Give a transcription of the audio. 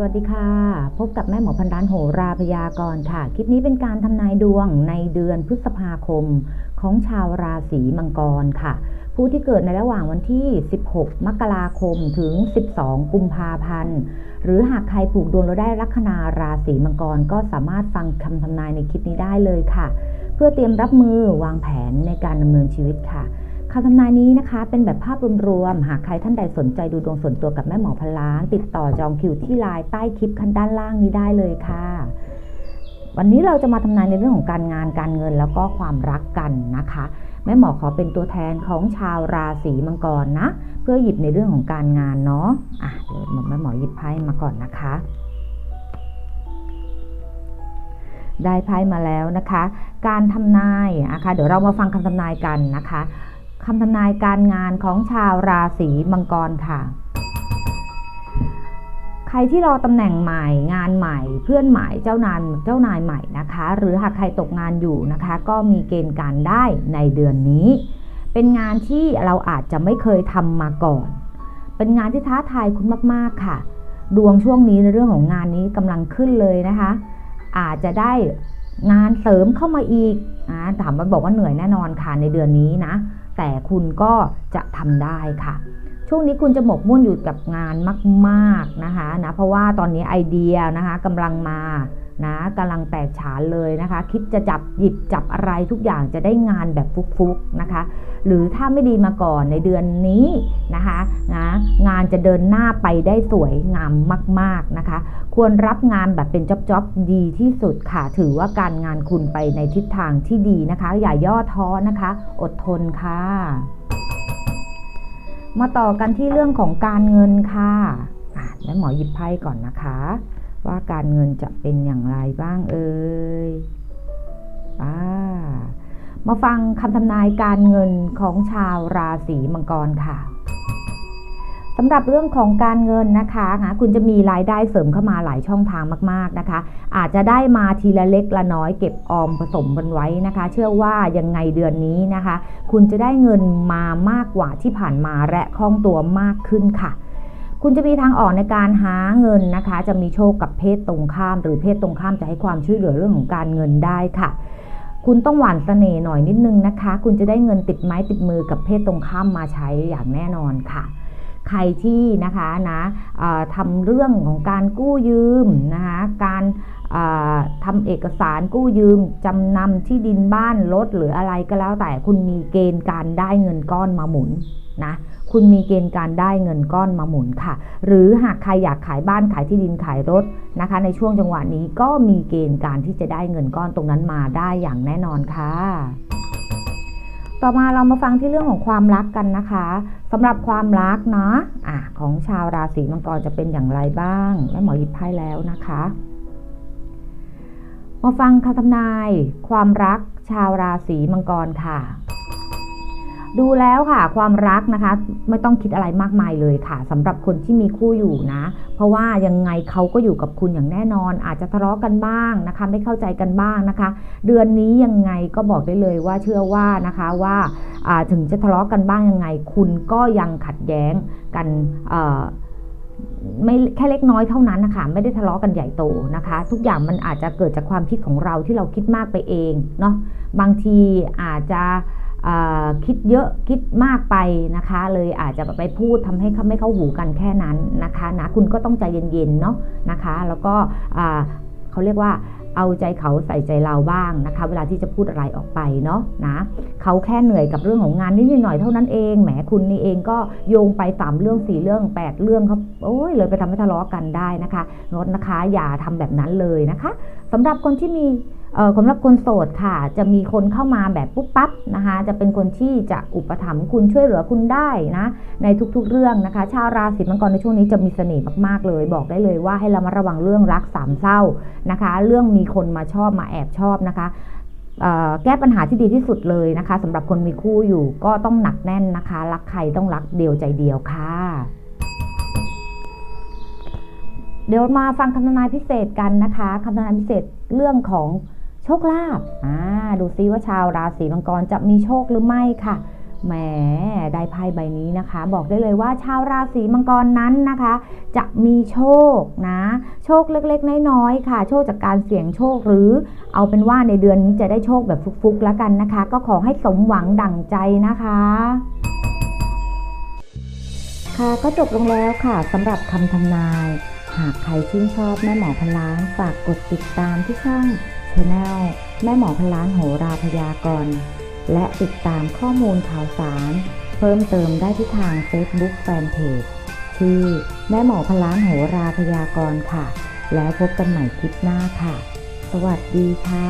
สวัสดีค่ะ พบกับแม่หมอพันร้านโหราพยากรณ์ค่ะ คลิปนี้เป็นการทำนายดวงในเดือนพฤษภาคมของชาวราศีมังกรค่ะ ผู้ที่เกิดในระหว่างวันที่ 16 มกราคมถึง 12 กุมภาพันธ์ หรือหากใครผูกดวงแล้วได้ลัคนาราศีมังกร ก็สามารถฟังคำทำนายในคลิปนี้ได้เลยค่ะ เพื่อเตรียมรับมือวางแผนในการดำเนินชีวิตค่ะ คำทำนายนี้นะคะเป็นแบบภาพรวมๆ หากใครท่านใดสนใจดูดวงส่วนตัวกับแม่หมอพล้าน ติดต่อจองคิวที่ไลน์ใต้คลิปขั้นด้านล่างนี้ได้เลยค่ะ วันนี้เราจะมาทำนายในเรื่องของการงานการเงินแล้วก็ความรักกันนะคะ แม่หมอขอเป็นตัวแทนของชาวราศีมังกรนะ เพื่อหยิบในเรื่องของการงานเนาะอะเดี๋ยวแม่หมอหยิบไพ่มาก่อนนะคะได้ไพ่มาแล้วนะคะ การทำนายนะคะ เดี๋ยวเรามาฟังคำทำนายกันนะคะ คำทำนายการงานของชาวราศีมังกรค่ะ ใครที่รอตำแหน่งใหม่งานใหม่ เพื่อนใหม่เจ้านายเจ้านายใหม่นะคะ หรือหากใครตกงานอยู่นะคะ ก็มีเกณฑ์การได้ในเดือนนี้ เป็นงานที่เราอาจจะไม่เคยทำมาก่อน เป็นงานที่ท้าทายคุณมากๆค่ะ ดวงช่วงนี้ในเรื่องของงานนี้กำลังขึ้นเลยนะคะ อาจจะได้งานเสริมเข้ามาอีกนะถามมาบอกว่าเหนื่อยแน่นอนค่ะในเดือนนี้นะ แต่คุณก็จะทำได้ค่ะ ช่วงนี้คุณจะหมกมุ่นอยู่กับงานมากๆนะคะนะเพราะว่าตอนนี้ไอเดียนะคะกำลังมานะกำลังแตกฉานเลยนะคะ คิดจะจับหยิบจับอะไรทุกอย่างจะได้งานแบบฟุกๆนะคะ หรือถ้าไม่ดีมาก่อนในเดือนนี้นะคะนะงานจะเดินหน้าไปได้สวยงามมากๆนะคะ ควรรับงานแบบเป็นจ็อบๆดีที่สุดค่ะ ถือว่าการงานคุณไปในทิศทางที่ดีนะคะ อย่าย่อท้อนะคะ อดทนค่ะ มาต่อกันที่เรื่องของการเงินค่ะะแล้วหมอหยิบไพ่ก่อนนะคะ ว่าการเงินจะเป็นอย่างไรบ้างเอ่ยอ่ามาฟังคำทำนายการเงินของชาวราศีมังกรค่ะ สำหรับเรื่องของการเงินนะคะนะคุณจะมีรายได้เสริมเข้ามาหลายช่องทางมากๆนะคะ อาจจะได้มาทีละเล็กละน้อยเก็บออมผสมกันไว้นะคะ เชื่อว่ายังไงเดือนนี้นะคะ คุณจะได้เงินมามากกว่าที่ผ่านมาและคล่องตัวมากขึ้นค่ะคุณจะมีทางออกในการหาเงินนะคะ จะมีโชคกับเพศตรงข้าม หรือเพศตรงข้ามจะให้ความช่วยเหลือเรื่องของการเงินได้ค่ะ คุณต้องหวานเสน่ห์หน่อยนิดนึงนะคะ คุณจะได้เงินติดไม้ติดมือกับเพศตรงข้ามมาใช้อย่างแน่นอนค่ะ ใครที่นะคะนะทำเรื่องของการกู้ยืมนะคะการทำเอกสารกู้ยืมจำนำที่ดินบ้านรถหรืออะไรก็แล้วแต่คุณมีเกณฑ์การได้เงินก้อนมาหมุนนะคุณมีเกณฑ์การได้เงินก้อนมาหมุนค่ะ หรือหากใครอยากขายบ้านขายที่ดินขายรถนะคะ ในช่วงจังหวะนี้ก็มีเกณฑ์การที่จะได้เงินก้อนตรงนั้นมาได้อย่างแน่นอนค่ะ ต่อมาเรามาฟังที่เรื่องของความรักกันนะคะสำหรับความรักเนาะะของชาวราศีมังกรจะเป็นอย่างไรบ้างแม่หมอหยิบไพ่แล้วนะคะมาฟังคำทำนาย ความรักชาวราศีมังกรค่ะ ดูแล้วค่ะความรักนะคะ ไม่ต้องคิดอะไรมากมายเลยค่ะสำหรับคนที่มีคู่อยู่นะ เพราะว่ายังไงเขาก็อยู่กับคุณอย่างแน่นอน อาจจะทะเลาะกันบ้างนะคะ ไม่เข้าใจกันบ้างนะคะ เดือนนี้ยังไงก็บอกได้เลยว่าเชื่อว่านะคะว่าถึงจะทะเลาะกันบ้างยังไง คุณก็ยังขัดแย้งกันไม่แค่เล็กน้อยเท่านั้นนะคะไม่ได้ทะเลาะกันใหญ่โตนะคะ ทุกอย่างมันอาจจะเกิดจากความคิดของเราที่เราคิดมากไปเองเนาะบางทีอาจจะ คิดเยอะคิดมากไปนะคะ เลยอาจจะไปพูดทำให้เขาไม่เข้าหูกันแค่นั้นนะคะนะคุณก็ต้องใจเย็นๆเนาะนะคะ แล้วก็เขาเรียกว่าเอาใจเขาใส่ใจเราบ้างนะคะ เวลาที่จะพูดอะไรออกไปเนาะนะเขาแค่เหนื่อยกับเรื่องของงานนิดหน่อยเท่านั้นเองแหมคุณนี่เองก็โยงไปสามเรื่องสี่เรื่องแปดเรื่องเขาโอ้ยเลยไปทำให้ทะเลาะกันได้นะคะงดนะคะ อย่าทำแบบนั้นเลยนะคะสำหรับคนที่มี สำหรับคนโสดค่ะ จะมีคนเข้ามาแบบปุ๊บปั๊บนะคะ จะเป็นคนที่จะอุปถัมภ์คุณช่วยเหลือคุณได้นะ ในทุกๆเรื่องนะคะ ชาวราศีมังกรในช่วงนี้จะมีเสน่ห์มากๆเลย บอกได้เลยว่าให้เรามาระวังเรื่องรักสามเศร้านะคะ เรื่องมีคนมาชอบมาแอบชอบนะคะแก้ปัญหาที่ดีที่สุดเลยนะคะสำหรับคนมีคู่อยู่ก็ต้องหนักแน่นนะคะ รักใครต้องรักเดียวใจเดียวค่ะ เดี๋ยวมาฟังคำทำนายพิเศษกันนะคะคำทำนายพิเศษเรื่องของ ชคลาภอ่าดูซิว่าชาวราศีมังกรจะมีโชคหรือไม่ค่ะ แหม ได้ไพ่ใบนี้นะคะ บอกได้เลยว่าชาวราศีมังกรนั้นนะคะ จะมีโชคนะ โชคเล็กๆ น้อยๆ ค่ะ โชคจากการเสี่ยงโชคหรือ เอาเป็นว่าในเดือนนี้จะได้โชคแบบฟุกๆ แล้วกันนะคะ ก็ขอให้สมหวังดั่งใจนะคะค่ะก็จบลงแล้วค่ะสำหรับคำทำนาย หากใครชื่นชอบแม่หมอพลานฝากกดติดตามที่ช่อง Channel แม่หมอพล้านโหราพยากรณ์ และติดตามข้อมูลข่าวสาร เพิ่มเติมได้ที่ทาง Facebook Fanpage ชื่อแม่หมอพล้านโหราพยากรณ์ค่ะ แล้วพบกันใหม่คลิปหน้าค่ะ สวัสดีค่ะ